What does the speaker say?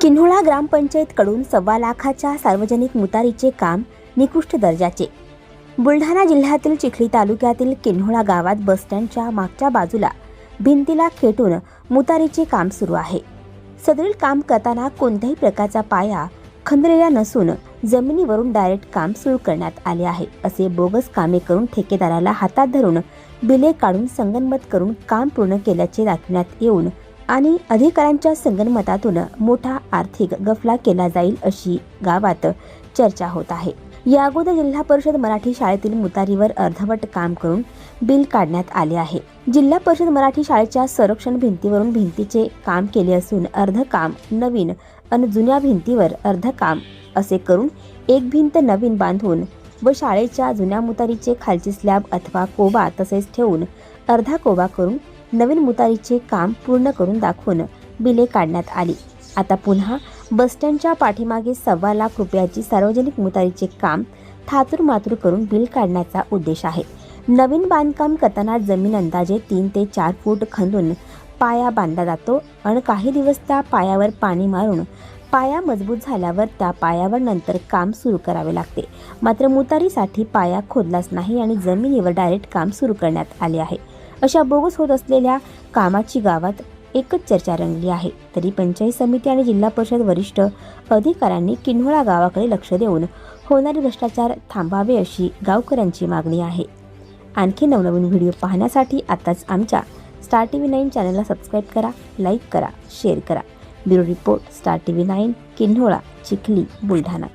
किन्होळा ग्रामपंचायतकडून सव्वा लाखाच्या सार्वजनिक मुतारीचे काम निकृष्ट दर्जाचे. बुलढाणा जिल्ह्यातील चिखली तालुक्यातील किन्होळा गावात बसस्टँडच्या मागच्या बाजूला भिंतीला खेटून मुतारीचे काम सुरू आहे. सदरील काम करताना कोणत्याही प्रकारचा पाया खंदलेला नसून जमिनीवरून डायरेक्ट काम सुरू करण्यात आले आहे असे बोगस कामे करून ठेकेदाराला हातात धरून बिले काढून संगनमत करून काम पूर्ण केल्याचे दाखवण्यात येऊन आणि अधिकाऱ्यांच्या संगनमतातून मोठा आर्थिक गफला केला जाईल अशी गावात चर्चा होत आहे. या अगोदर जिल्हा परिषद मराठी शाळेतील मुतारीवर अर्धवट काम करून बिल काढण्यात आले आहे. जिल्हा परिषद मराठी शाळेच्या संरक्षण भिंतीवरून भिंतीचे काम केले असून अर्ध काम नवीन आणि जुन्या भिंतीवर अर्ध काम असे करून एक भिंत नवीन बांधून व शाळेच्या जुन्या मुतारीचे खालची स्लॅब अथवा कोबा तसेच ठेवून अर्धा कोबा करून नवीन मुतारीचे काम पूर्ण करून दाखवून बिले काढण्यात आली. आता पुन्हा बसस्टँडच्या पाठीमागे सव्वा लाख रुपयाची सार्वजनिक मुतारीचे काम थातूर मातूर करून बिल काढण्याचा उद्देश आहे. नवीन बांधकाम करताना जमीन अंदाजे तीन ते चार फूट खंदून पाया बांधला जातो आणि काही दिवस त्या पायावर पाणी मारून पाया मजबूत झाल्यावर त्या पायावर नंतर काम सुरू करावे लागते. मात्र मुतारीसाठी पाया खोदलाच नाही आणि जमिनीवर डायरेक्ट काम सुरू करण्यात आले आहे. अशा बोगस होत असलेल्या कामाची गावात एकच चर्चा रंगली आहे. तरी पंचायत समिती आणि जिल्हा परिषद वरिष्ठ अधिकाऱ्यांनी किन्होळा गावाकडे लक्ष देऊन होणारे भ्रष्टाचार थांबावे अशी गावकऱ्यांची मागणी आहे. आणखी नवनवीन व्हिडिओ पाहण्यासाठी आताच आमच्या स्टार टी व्ही नाईन चॅनलला सबस्क्राईब करा लाईक करा शेअर करा. Bureau report star T V nine Kinhola Chikhli Buldhana.